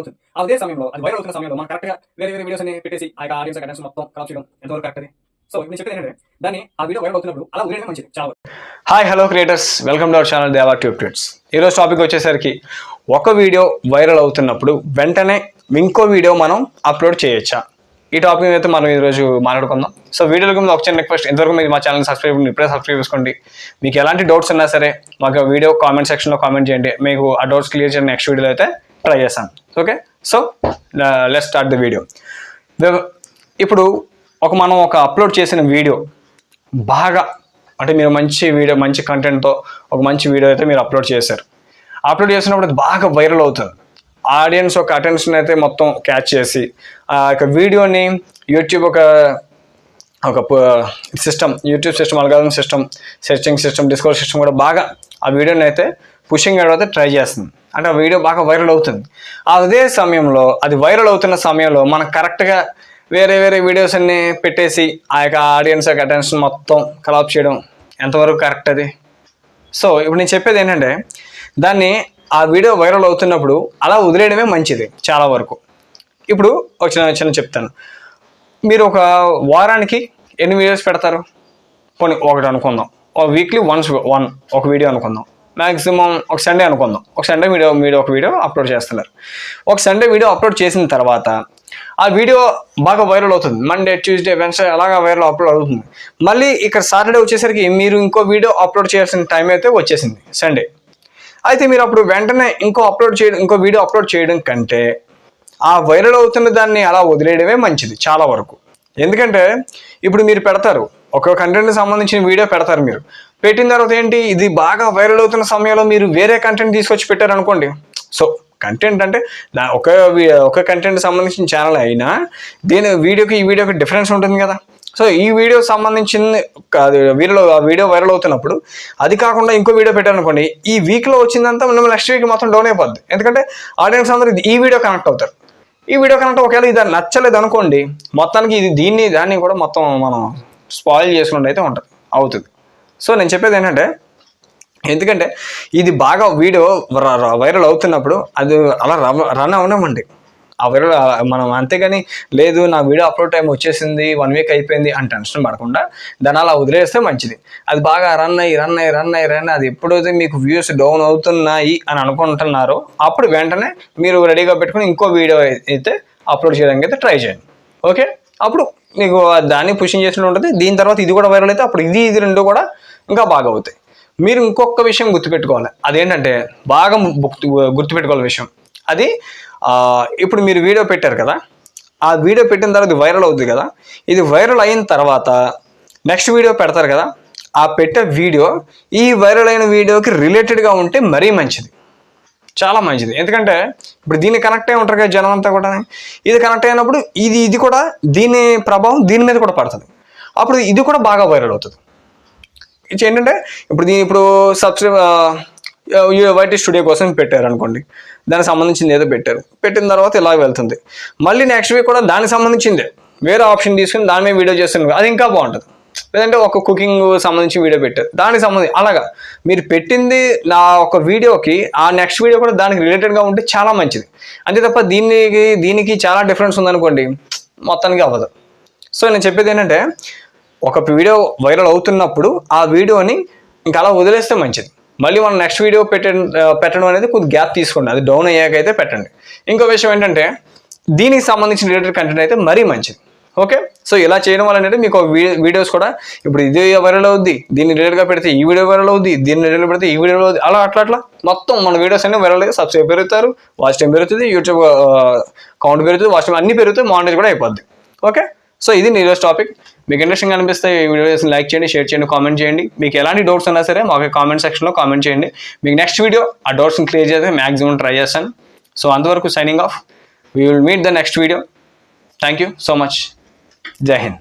అవుతుంది. అదే సమయంలో అది వైరల్ అవుతున్న సమయంలో మనం కరెక్ట్గా వేరే వేరే వీడియోస్ అని పెట్టేసి ఆ యొక్క ఆడియన్స్ అటెన్స్ మొత్తం కలెక్ట్ చేయడం ఎంతవరకు కరెక్ట్ అది? సో నేను చెప్పేది ఏంటంటే దాన్ని ఆ వీడియో వైరల్ అవుతున్నప్పుడు అలా వదిలేయడం మంచిది చాలా hi hello creators welcome to our channel Deva tube tuts ఈరోజు టాపిక్ వచ్చేసరికి ఒక వీడియో వైరల్ అవుతున్నప్పుడు వెంటనే ఇంకో వీడియో మనం అప్లోడ్ చేయొచ్చా? ఈ టాపిక్ అయితే మనం ఈరోజు మాట్లాడుకుందాం. సో వీడియోలకు ముందు ఒక చిన్న రిక్వెస్ట్ ఇంతవరకు మీరు మా ఛానల్ సబ్స్క్రైబ్ ఇప్పుడే సబ్స్క్రైబ్ చేసుకోండి. మీకు ఎలాంటి డౌట్స్ ఉన్నా సరే మాకు వీడియో కామెంట్ సెక్షన్లో కామెంట్ చేయండి. మీకు ఆ డౌట్స్ క్లియర్ చేయండి నెక్స్ట్ వీడియోలో అయితే ట్రై చేస్తాను okay so let start the video ఇప్పుడు ఒక మనం ఒక అప్లోడ్ చేసిన వీడియో బాగా అంటే మీరు మంచి వీడియో మంచి కంటెంట్తో ఒక మంచి వీడియో అయితే మీరు అప్లోడ్ చేశారు. అప్లోడ్ చేసినప్పుడు అది బాగా వైరల్ అవుతుంది. ఆడియన్స్ ఒక అటెన్షన్ అయితే మొత్తం క్యాచ్ చేసి ఆ యొక్క వీడియోని యూట్యూబ్ ఒక ఒక system YouTube system algorithm system searching system discover system కూడా బాగా ఆ వీడియోని అయితే పుషింగ్ అయితే ట్రై చేస్తుంది. అంటే ఆ వీడియో బాగా వైరల్ అవుతుంది. అదే సమయంలో అది వైరల్ అవుతున్న సమయంలో మనం కరెక్ట్గా వేరే వేరే వీడియోస్ అన్ని పెట్టేసి ఆ యొక్క ఆడియన్స్ యొక్క అటెన్షన్ మొత్తం కలాప్ చేయడం ఎంతవరకు కరెక్ట్ అది? సో ఇప్పుడు నేను చెప్పేది ఏంటంటే దాన్ని ఆ వీడియో వైరల్ అవుతున్నప్పుడు అలా వదిలేయడమే మంచిది చాలా వరకు. ఇప్పుడు ఒక చిన్న చిన్న చెప్తాను. మీరు ఒక వారానికి ఎన్ని వీడియోస్ పెడతారు? పోనీ ఒకటి అనుకుందాం. ఒక వీక్లీ వన్స్ వన్ ఒక వీడియో అనుకుందాం. మ్యాక్సిమం ఒక సండే అనుకుందాం. ఒక సండే వీడియో మీరు ఒక వీడియో అప్లోడ్ చేస్తున్నారు. ఒక సండే వీడియో అప్లోడ్ చేసిన తర్వాత ఆ వీడియో బాగా వైరల్ అవుతుంది. మండే ట్యూస్డే వెన్స్డే అలాగా వైరల్ అప్లోడ్ అవుతుంది. మళ్ళీ ఇక్కడ సాటర్డే వచ్చేసరికి మీరు ఇంకో వీడియో అప్లోడ్ చేయాల్సిన టైం అయితే వచ్చేసింది సండే అయితే మీరు అప్పుడు వెంటనే ఇంకో అప్లోడ్ చేయడం ఇంకో వీడియో అప్లోడ్ చేయడం కంటే ఆ వైరల్ అవుతున్న దాన్ని అలా వదిలేయడమే మంచిది చాలా వరకు. ఎందుకంటే ఇప్పుడు మీరు పెడతారు. ఒక కంటెంట్కి సంబంధించిన వీడియో పెడతారు మీరు. పెట్టిన తర్వాత ఏంటి? ఇది బాగా వైరల్ అవుతున్న సమయంలో మీరు వేరే కంటెంట్ తీసుకొచ్చి పెట్టారు అనుకోండి సో కంటెంట్ అంటే దా- ఒక ఒక కంటెంట్ సంబంధించిన ఛానల్ అయినా దీని వీడియోకి ఈ వీడియోకి డిఫరెన్స్ ఉంటుంది కదా. సో ఈ వీడియో సంబంధించింది అది వీడియో ఆ వీడియో వైరల్ అవుతున్నప్పుడు అది కాకుండా ఇంకో వీడియో పెట్టారు అనుకోండి ఈ వీక్లో వచ్చిందంతా మనం నెక్స్ట్ వీక్ మొత్తం డౌన్ అయిపోద్ది. ఎందుకంటే ఆడియన్స్ అందరూ ఈ వీడియో కనెక్ట్ అవుతారు. ఈ వీడియో కనెక్ట్ ఒకవేళ ఇది నచ్చలేదు అనుకోండి మొత్తానికి ఇది దీన్ని దాన్ని కూడా మొత్తం మనం స్పాయిల్ చేసుకుంటూ అయితే ఉంటుంది అవుతుంది. సో నేను చెప్పేది ఏంటంటే ఎందుకంటే ఇది బాగా వీడియో వైరల్ అవుతున్నప్పుడు అది అలా రన్ అవనమండి. ఆ వైరల్ మనం అంతేగాని లేదు నా వీడియో అప్లోడ్ టైం వచ్చేసింది వన్ వీక్ అయిపోయింది అని టెన్షన్ పడకుండా దాన్ని అలా వదిలేస్తే మంచిది. అది బాగా రన్ అయ్యి రన్ అయ్యి రన్ అయ్యి రన్ అది ఎప్పుడైతే మీకు వ్యూస్ డౌన్ అవుతున్నాయి అని అనుకుంటున్నారో అప్పుడు వెంటనే మీరు రెడీగా పెట్టుకుని ఇంకో వీడియో అయితే అప్లోడ్ చేయడానికి అయితే ట్రై చేయండి. ఓకే? అప్పుడు మీకు దాన్ని పుషింగ్ చేసినట్టు ఉంటుంది. దీని తర్వాత ఇది కూడా వైరల్ అయితే అప్పుడు ఇది ఇది రెండు కూడా ఇంకా బాగా అవుతాయి. మీరు ఇంకొక విషయం గుర్తుపెట్టుకోవాలి. అదేంటంటే బాగా గుర్తు గుర్తుపెట్టుకోవాలి విషయం. అది ఇప్పుడు మీరు వీడియో పెట్టారు కదా ఆ వీడియో పెట్టిన తర్వాత వైరల్ అవుతుంది కదా ఇది వైరల్ అయిన తర్వాత నెక్స్ట్ వీడియో పెడతారు కదా ఆ పెట్టే వీడియో ఈ వైరల్ అయిన వీడియోకి రిలేటెడ్గా ఉంటే మరీ మంచిది. చాలా మంచిది. ఎందుకంటే ఇప్పుడు దీన్ని కనెక్ట్ అయి ఉంటారు కదా జనం అంతా కూడా. ఇది కనెక్ట్ అయినప్పుడు ఇది ఇది కూడా దీని ప్రభావం దీని మీద కూడా పడుతుంది. అప్పుడు ఇది కూడా బాగా వైరల్ అవుతుంది. ఇది ఏంటంటే ఇప్పుడు దీని ఇప్పుడు సబ్స్క్రైబ్ వైటీ స్టూడియో కోసం పెట్టారు అనుకోండి దానికి సంబంధించింది ఏదో పెట్టారు. పెట్టిన తర్వాత ఇలా వెళ్తుంది. మళ్ళీ నెక్స్ట్ వీక్ కూడా దానికి సంబంధించిందే. వేరే ఆప్షన్ తీసుకుని దాని మీద వీడియో చేస్తున్నారు అది ఇంకా బాగుంటుంది. లేదంటే ఒక కుకింగ్ సంబంధించి వీడియో పెట్టారు. దానికి సంబంధించి అలాగా. మీరు పెట్టింది నా ఒక వీడియోకి ఆ నెక్స్ట్ వీడియో కూడా దానికి రిలేటెడ్గా ఉంటే చాలా మంచిది. అంతే తప్ప దీనికి దీనికి చాలా డిఫరెన్స్ ఉందనుకోండి మొత్తానికి అవ్వదు. సో నేను చెప్పేది ఏంటంటే ఒక వీడియో వైరల్ అవుతున్నప్పుడు ఆ వీడియోని ఇంకా అలా వదిలేస్తే మంచిది. మళ్ళీ మనం నెక్స్ట్ వీడియో పెట్ట పెట్టడం అనేది కొద్ది గ్యాప్ తీసుకోండి. అది డౌన్ అయ్యాక అయితే పెట్టండి. ఇంకో విషయం ఏంటంటే దీనికి సంబంధించిన రిలేటెడ్ కంటెంట్ అయితే మరీ మంచిది. ఓకే? సో ఇలా చేయడం వల్ల ఏంటంటే మీకు వీడియోస్ కూడా ఇప్పుడు ఇది వైరల్ అవుద్ది దీన్ని రిలేటెడ్గా పెడితే ఈ వీడియో వైరల్ అవుద్ది దీన్ని రిలేటెడ్ పెడితే ఈ వీడియో అవుద్ది అలా అట్లా అట్లా. మొత్తం మన వీడియోస్ అన్ని వైరల్ అయితే సబ్స్క్రైబ్ పెరుగుతారు వాచ్ టైం పెరుగుతుంది యూట్యూబ్ కౌంట్ పెరుగుతుంది వాచ్ టైం అన్ని పెరుగుతుంది మానిటైజ్ కూడా అయిపోద్ది. ఓకే? సో ఇది ఈరోజు టాపిక్. మీకు ఇంట్రెస్టింగ్ అనిపిస్తే ఈ వీడియోస్ని లైక్ చేయండి షేర్ చేయండి కామెంట్ చేయండి. మీకు ఎలాంటి డౌట్స్ ఉన్నా సరే మాకు కామెంట్ సెక్షన్లో కామెంట్ చేయండి. మీకు నెక్స్ట్ వీడియో ఆ డౌట్స్ని క్లియర్ చేస్తే మ్యాక్సిమం ట్రై చేస్తాను. సో అంతవరకు signing off we will meet the next video thank you so much Jai Hind